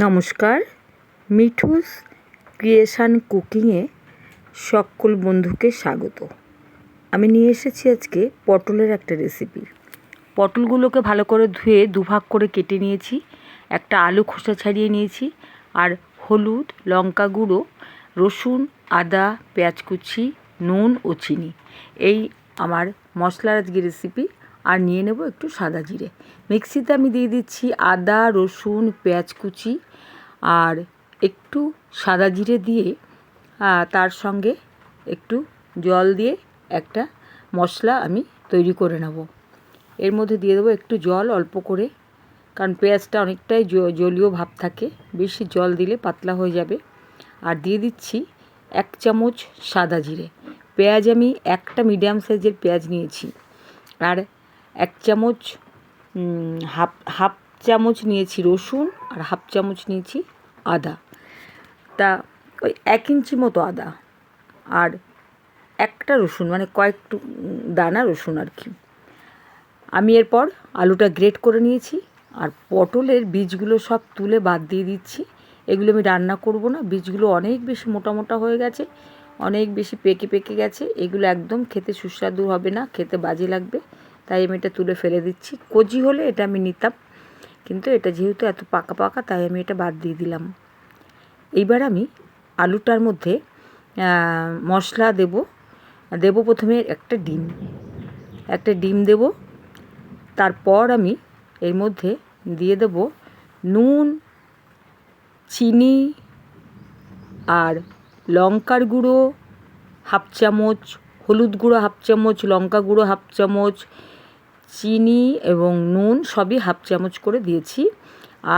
নমস্কার। মিঠুস ক্রিয়েশান কুকিংয়ে সকল বন্ধুকে স্বাগত। আমি নিয়ে এসেছি আজকে পটলের একটা রেসিপি পটলগুলোকে ভালো করে ধুয়ে দুভাগ করে কেটে নিয়েছি, একটা আলু খোসা ছাড়িয়ে নিয়েছি, আর হলুদ, লঙ্কা গুঁড়ো, রসুন, আদা পেঁয়াজ কুচি নুন ও চিনি। এই আমার মশলার আজকে রেসিপি আর নিয়ে নেব একটু সাদা জিরে। মিক্সিতে আমি দিয়ে দিচ্ছি আদা, রসুন, পেঁয়াজ কুচি আর একটু সাদা জিরে দিয়ে তার সঙ্গে একটু জল দিয়ে একটা মশলা আমি তৈরি করে নেব। এর মধ্যে দিয়ে দেবো একটু জল অল্প করে, কারণ পেঁয়াজটা অনেকটাই জলীয় ভাব থাকে, বেশি জল দিলে পাতলা হয়ে যাবে। আর দিয়ে দিচ্ছি এক চামচ সাদা জিরে। পেঁয়াজ আমি একটা মিডিয়াম সাইজের পেঁয়াজ নিয়েছি। আর এক চামচ হাফ হাফ চামচ নিয়েছি রসুন আর হাফ চামচ নিয়েছি আদা। তা ওই এক ইঞ্চি মতো আদা আর একটা রসুন মানে কয়েকটু দানা রসুন আর কি। আমি এরপর আলুটা গ্রেট করে নিয়েছি আর পটলের বীজগুলো সব তুলে বাদ দিয়ে দিচ্ছি। এগুলো আমি রান্না করব না, বীজগুলো অনেক বেশি মোটা মোটা হয়ে গেছে, অনেক বেশি পেকে পেকে গেছে। এগুলো একদম খেতে সুস্বাদু হবে না, খেতে বাজে লাগবে। তাই আমি এটা তুলে ফেলে দিচ্ছি। কচি হলে এটা আমি নিতাম, কিন্তু এটা যেহেতু এত পাকা পাকা, তাই আমি এটা বাদ দিয়ে দিলাম। এইবার আমি আলুটার মধ্যে মশলা দেব। দেব প্রথমে একটা ডিম। একটা ডিম দেব। তারপর আমি এর মধ্যে দিয়ে দেব নুন, চিনি আর লঙ্কার গুঁড়ো, হাফ চামচ, হলুদ গুঁড়ো, হাফ চামচ, লঙ্কা গুঁড়ো, হাফ চামচ চিনি এবং নুন সবই হাফ চামচ করে দিয়েছি।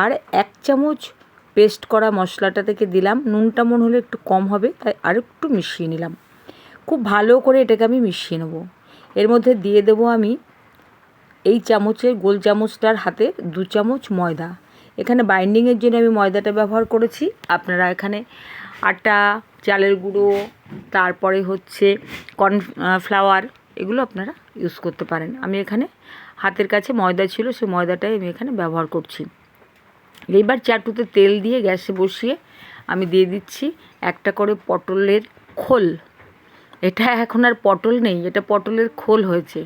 আর এক চামচ পেস্ট করা মশলাটা থেকে দিলাম। নুনটা মনে হলে একটু কম হবে, তাই আর একটু মিশিয়ে নিলাম। খুব ভালো করে এটাকে আমি মিশিয়ে নেব। এর মধ্যে দিয়ে দেব আমি এই চামচের গোল চামচটার হাতে দু চামচ ময়দা। এখানে বাইন্ডিংয়ের জন্য আমি ময়দাটা ব্যবহার করেছি। আপনারা এখানে আটা, চালের গুঁড়ো, তারপরে হচ্ছে কর্নফ্লাওয়ার এগুলো আপনারা ইউজ করতে পারেন। আমি এখানে হাতের কাছে ময়দা ছিল, সেই ময়দাটাই আমি এখানে ব্যবহার করছি। এইবার চাটুতে তেল দিয়ে গ্যাসে বসিয়ে আমি দিয়ে দিচ্ছি একটা করে পটলের খোল। এটা এখন আর পটল নেই, এটা পটলের খোল হয়েছে।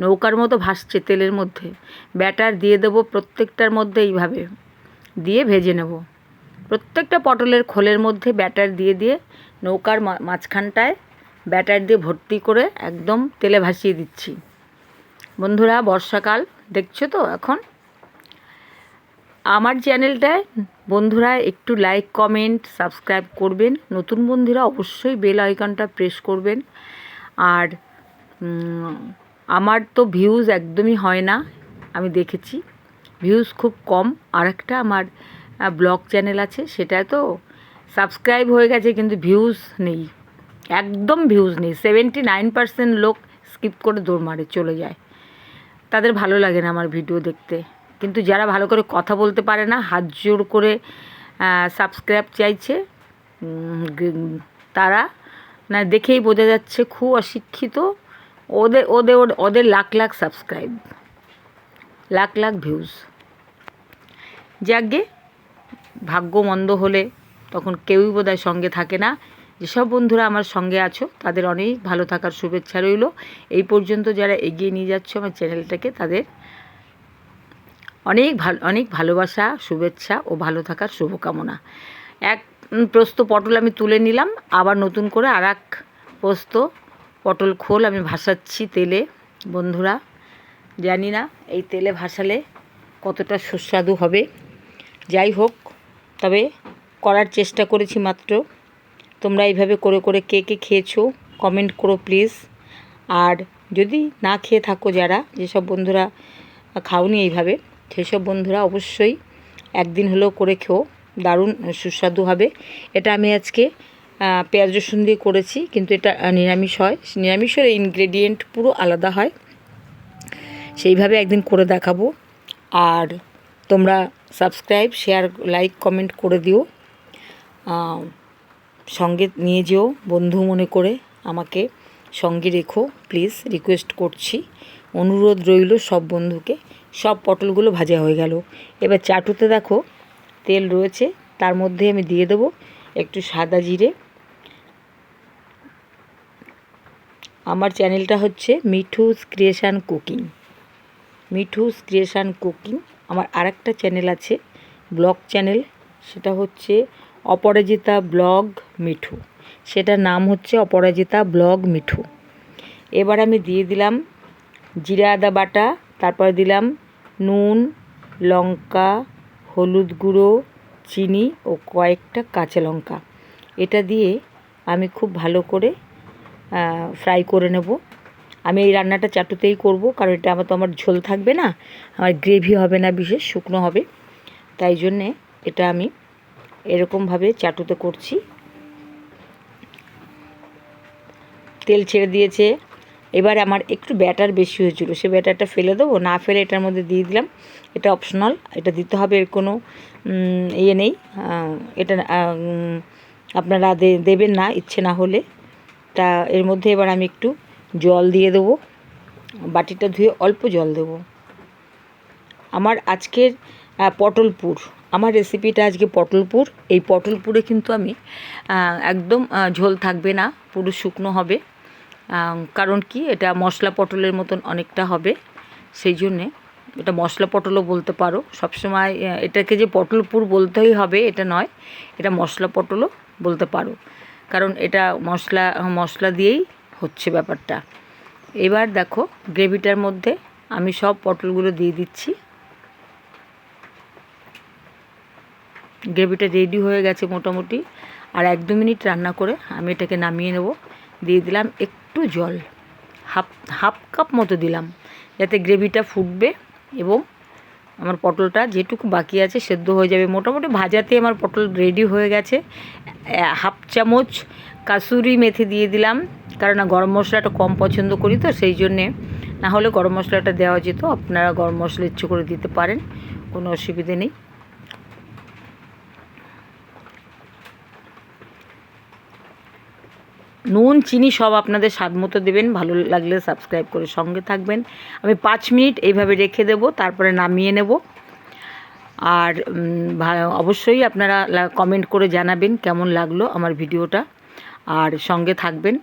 নৌকার মতো ভাসছে তেলের মধ্যে। ব্যাটার দিয়ে দেবো প্রত্যেকটার মধ্যে এইভাবে। দিয়ে ভেজে নেব। প্রত্যেকটা পটলের খোলের মধ্যে ব্যাটার দিয়ে দিয়ে নৌকার মাঝখানটায় ব্যাটার দিয়ে ভর্তি করে একদম তেলে ভাসিয়ে দিচ্ছি। বন্ধুরা, বর্ষাকাল, দেখছ তো এখন? আমার চ্যানেলটায় বন্ধুরা একটু লাইক কমেন্ট সাবস্ক্রাইব করবেন। নতুন বন্ধুরা অবশ্যই বেল আইকনটা প্রেস করবেন। আর আমার তো ভিউজ একদমই হয় না, আমি দেখেছি। ভিউজ খুব কম। আর একটা আমার ব্লগ চ্যানেল আছে সেটা তো সাবস্ক্রাইব হয়ে গেছে, কিন্তু ভিউজ নেই। একদম ভিউজ নেই। সেভেন্টি নাইন পার্সেন্ট লোক স্কিপ করে দৌড় মারে, চলে যায়। তাদের ভালো লাগে না আমার ভিডিও দেখতে। কিন্তু যারা ভালো করে কথা বলতে পারে না, হাত জোর করে সাবস্ক্রাইব চাইছে তারা না দেখেই বোঝা যাচ্ছে খুব অশিক্ষিত। ওদের ওদের ওদের লাখ লাখ সাবস্ক্রাইব লাখ লাখ ভিউজ যাকে ভাগ্য মন্দ হলে তখন কেউই বোধহয় সঙ্গে থাকে না। যেসব বন্ধুরা আমার সঙ্গে আছো, তাদের অনেক ভালো থাকার শুভেচ্ছা রইল। এই পর্যন্ত যারা এগিয়ে নিয়ে যাচ্ছ আমার চ্যানেলটাকে, তাদের অনেক ভালো, অনেক ভালোবাসা, শুভেচ্ছা ও ভালো থাকার শুভকামনা। এক প্রস্ত পটল আমি তুলে নিলাম, আবার নতুন করে আর এক প্রস্ত পটল খোল আমি ভাসাচ্ছি তেলে। বন্ধুরা, জানি না এই তেলে ভাসালে কতটা সুস্বাদু হবে। যাই হোক, তবে করার চেষ্টা করেছি মাত্র। তোমরা এইভাবে করে করে কে কে খেয়েছো কমেন্ট করো প্লিজ আর যদি না খেয়ে থাকো যারা, যেসব বন্ধুরা খাওনি এইভাবে, সেসব বন্ধুরা অবশ্যই একদিন হলেও করে খেও, দারুণ সুস্বাদু হবে। এটা আমি আজকে পেঁয়াজ রসুন দিয়ে করেছি, কিন্তু এটা নিরামিষ হয়। নিরামিষের ইনগ্রেডিয়েন্ট পুরো আলাদা হয়। সেইভাবে একদিন করে দেখাবো। আর তোমরা সাবস্ক্রাইব শেয়ার লাইক কমেন্ট করে দিও। সঙ্গে নিয়ে যেও, বন্ধু মনে করে আমাকে সঙ্গে রেখো প্লিজ রিকোয়েস্ট করছি। অনুরোধ রইল সব বন্ধুকে, সব পটলগুলো ভাজা হয়ে গেল। এবার চাটুতে দেখো, তেল রয়েছে, তার মধ্যে আমি দিয়ে দেবো একটু সাদা জিরে। আমার চ্যানেলটা হচ্ছে Mithu's creation cooking. Mithu's creation cooking, আমার আরেকটা চ্যানেল আছে, ব্লগ চ্যানেল, সেটা হচ্ছে অপরাজিতা ব্লগ। মিঠু। সেটার নাম হচ্ছে অপরাজিতা ব্লগ মিঠু। এবার আমি দিয়ে দিলাম জিরা আদা বাটা, তারপরে দিলাম নুন, লঙ্কা, হলুদ গুঁড়ো, চিনি ও কয়েকটা কাঁচা লঙ্কা। এটা দিয়ে আমি খুব ভালো করে ফ্রাই করে নেব। আমি এই রান্নাটা চাটুতেই করব, কারণ এটা আমার তো আমার ঝোল থাকবে না, আমার গ্রেভি হবে না, বিশেষ শুকনো হবে। তাই জন্যে এটা আমি এরকমভাবে চাটুতে করছি। তেল ছেড়ে দিয়েছে। এবার আমার একটু ব্যাটার বেশি হয়েছিল, সে ব্যাটারটা ফেলে দেবো, না ফেলে এটার মধ্যে দিয়ে দিলাম। এটা অপশনাল, এটা দিতে হবে, এর কোনো ইয়ে নেই। এটা আপনারা দেবেন না, ইচ্ছে না হলে। তা এর মধ্যে এবার আমি একটু জল দিয়ে দেবো, বাটিটা ধুয়ে অল্প জল দেব। আমার আজকের পটলপুর, আমার রেসিপিটা আজকে পটলপুর। এই পটলপুরে কিন্তু আমি একদম ঝোল থাকবে না, পুরো শুকনো হবে। কারণ কি, এটা মশলা পটলের মতন অনেকটা হবে। সেই জন্যে এটা মশলা পটলও বলতে পারো। সবসময় এটাকে যে পটলপুর বলতেই হবে, এটা নয়। এটা মশলা পটলও বলতে পারো। কারণ এটা মশলা মশলা দিয়েই হচ্ছে ব্যাপারটা। এবার দেখো, গ্রেভিটার মধ্যে আমি সব পটলগুলো দিয়ে দিচ্ছি। গ্রেভিটা রেডি হয়ে গেছে মোটামুটি। আর এক দু মিনিট রান্না করে আমি এটাকে নামিয়ে নেব। দিয়ে দিলাম একটু জল। হাফ হাফ কাপ মতো দিলাম। যাতে গ্রেভিটা ফুটবে এবং আমার পটলটা যেটুকু বাকি আছে সেদ্ধ হয়ে যাবে। মোটামুটি ভাজাতে আমার পটল রেডি হয়ে গেছে। হাফ চামচ কাসুরি মেথি দিয়ে দিলাম। কারণ গরম মশলাটা কম পছন্দ করি তো সেই জন্যে। না হলে গরম মশলাটা দেওয়া যেত। আপনারা গরম মশলা ইচ্ছে করে দিতে পারেন। কোনো অসুবিধে নেই। নুন, চিনি সব আপনাদের স্বাদ মতো দেবেন, ভালো লাগলে সাবস্ক্রাইব করে সঙ্গে থাকবেন। আমি পাঁচ মিনিট এইভাবে রেখে দেব, তারপরে নামিয়ে নেব। আর অবশ্যই আপনারা কমেন্ট করে জানাবেন কেমন লাগল আমার ভিডিওটা। আর সঙ্গে থাকবেন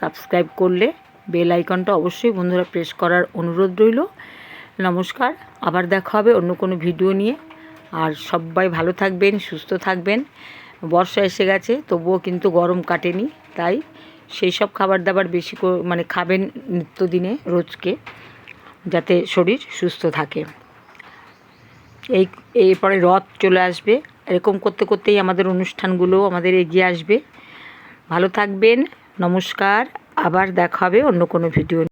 সাবস্ক্রাইব করলে বেল আইকনটা অবশ্যই বন্ধুরা প্রেস করার অনুরোধ রইল। নমস্কার, আবার দেখা হবে অন্য কোনো ভিডিও নিয়ে। আর সবাই ভালো থাকবেন, সুস্থ থাকবেন। বর্ষা এসে গেছে, তবুও কিন্তু গরম কাটেনি। তাই সেই সব খাবার দাবার বেশি মানে খাবেন নিত্যদিনে রোজকে, যাতে শরীর সুস্থ থাকে। এই, এরপরে রথ চলে আসবে। এরকম করতে করতেই আমাদের অনুষ্ঠানগুলো আমাদের এগিয়ে আসবে। ভালো থাকবেন, নমস্কার, আবার দেখা হবে অন্য কোনো ভিডিও